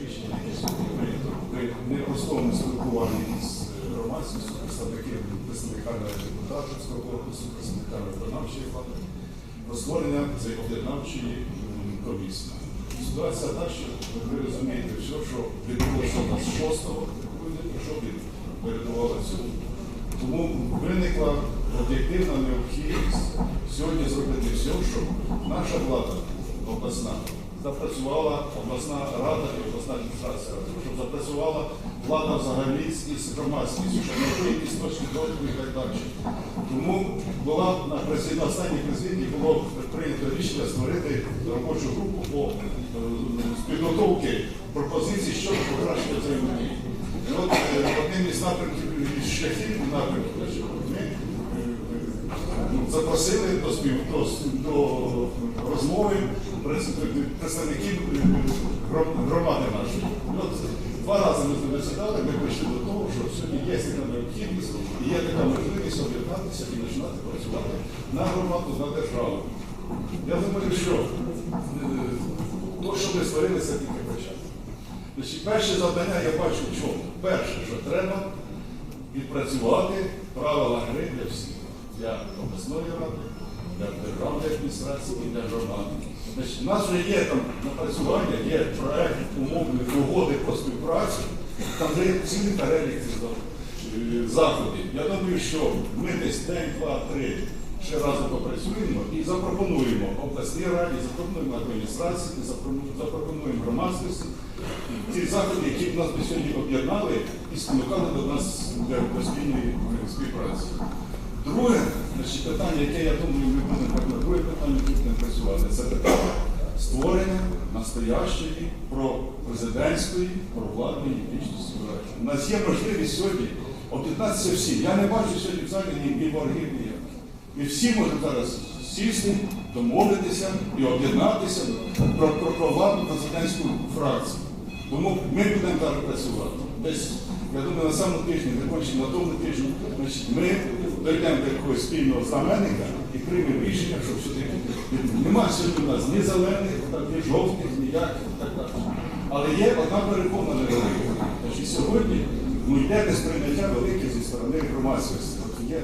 рішення, прийнято при непростому спілкуванні з громадськістю, представниками, депутатського корпусу, представниками виконавчої влади, про створення об'єднавчої комісії. Ситуація та, що ви розумієте, все, що відбулося у нас 6 грудня, про що ви передували цьому. Тому виникла об'єктивна необхідність сьогодні зробити все, щоб наша влада обласна запрацювала обласна рада і обласна адміністрація, щоб запрацювала влада взагалі із громадськістю, щоб знайти якісь точки дотику і так далі. Тому була на президії, останній президії було прийнято рішення створити робочу групу по е, з підготовки пропозицій щодо покращення взаємодії. От е, одним із напрямків із шляхів напрямків ми е, запросили до спів до, до розмови представників е, гром- громади нашої. І От два рази ми з ми прийшли до того, що сьогодні є така необхідність і є така можливість об'єднатися і починати працювати на громаду, на державу. Я думаю, що е, то, що ми створили, це тільки початок. Значить, перше завдання я бачу в чому? Перше, що треба відпрацювати правила гри для всіх, для обласної ради, для державної адміністрації і для громади. Значить, у нас вже є там напрацювання, є проект умовних угоди про співпрацю, там вже є цілий перелік е, заходів. Я думаю, що ми десь день, два, три ще разом попрацюємо і запропонуємо обласній раді, запропонуємо адміністрації, запропонуємо- громадськості ті заходи, які б нас би сьогодні об'єднали і спонукали до нас для е, співпраці. Друге значить, питання, яке я думаю, ми будемо друге питання тут не працювати, це питання створення настоящої пропрезидентської, провладної більшості. виборів. У нас є можливість сьогодні об'єднатися всі. Я не бачу сьогодні в залі ні, ні ворогів, ніяких. Ми всі можемо зараз сісти, домовитися і об'єднатися про, про, про владну президентську фракцію. Тому ми будемо зараз працювати. Десь, я думаю, на самому тижні, закінчимо на тому тижні, значить, ми дійдемо до якогось спільного знаменника і приймемо рішення, що все-таки немає сьогодні у нас ні зелених, ні жовтих, ніяких і так далі. Але є одна переконана. Значить, сьогодні ну, йде несприйняття велике зі сторони громадськості. От Є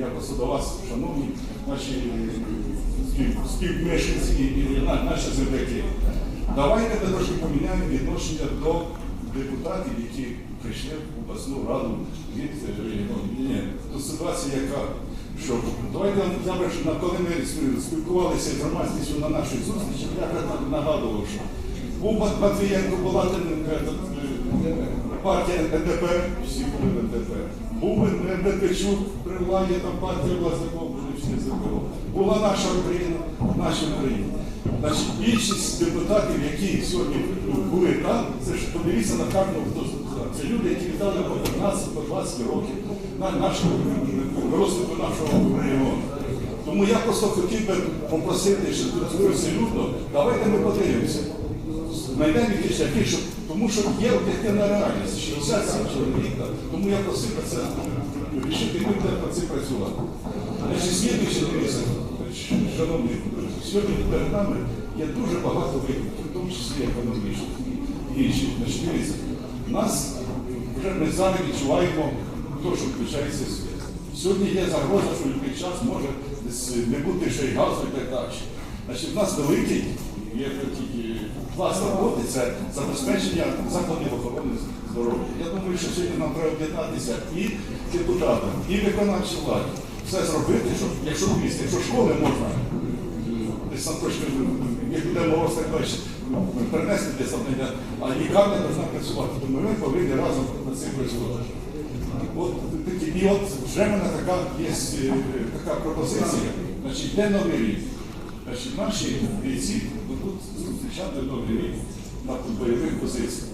я просто до вас, шановні наші спів- співмешканці і наші земляки. Давайте трошки поміняємо відношення до депутатів, які прийшли в обласну раду від е, ну, то ситуація яка. Що давайте коли ми спілкувалися з громадськістю на нашій зустрічі, я нагадував, що був Матвієнко, була е, партія НДП, всі були в НДП. Був Медведчук при владі, там партія власников, були всі ЗПО. Була наша Україна, наша Україна. Значить, більшість депутатів, які сьогодні були там, це ж подивіться на карту, хто тут. Це люди, які віддали по 15 по 20 років на нашому розвитку нашого регіону. Тому я просто хотів би попросити, що тут абсолютно, давайте ми подивимося. Знайдемо якісь шляхи, тому що є об'єктивна реальність, 67 чоловік, так. тому я просив про це рішити, будемо про це працювати. Значить, слідуючи, шановні, сьогодні перед нами є дуже багато викликів, в тому числі економічних і інших. Значить, нас вже ми зараз відчуваємо те, що включається світ. Сьогодні є загроза, що в будь-який час може не бути ще й газу і так далі. Значить, у нас великий є такий клас роботи це забезпечення закладів охорони здоров'я. Я думаю, що сьогодні нам треба об'єднатися і депутатам, і виконавчій владі. Все зробити, щоб якщо дивіться, якщо школи можна е, десь там трошки, як буде мороз, так далі, ну, перенести десь завдання, а лікарня повинна працювати. Тому ми повинні разом над цим працювати. От, і от вже в мене така є е, така пропозиція, значить, де новий рік. Значить, наші бійці будуть зустрічати новий рік на бойових позиціях.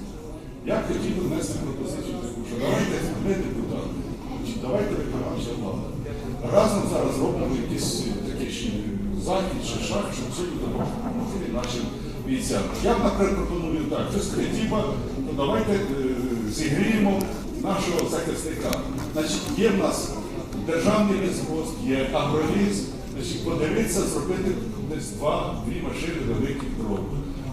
Я хотів би внести пропозицію таку, що давайте ми депутати, давайте виконавча влада. Разом зараз робимо якийсь е, такий захід чи шаг, щоб сьогодні допомогти нашим бійцям. Я, наприклад, пропоную так, що з то давайте е, зігріємо нашого захисника. Значить, є в нас державний лісгосп, є агроліс, значить, подивитися, зробити десь два-дві машини великих дров.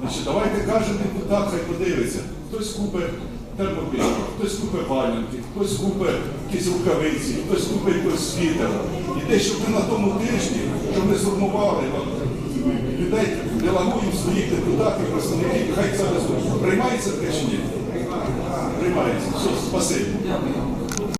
Значить, давайте кожен депутат хай подивиться. Хтось купить термобіль, хтось купить валянки, хтось купить якісь рукавиці, хтось купить якийсь світер. І те, щоб ми на тому тижні, щоб ми сформували людей, делегуємо своїх депутатів, представників, хай це приймається таке чи ні? Приймається. Все, спасибі.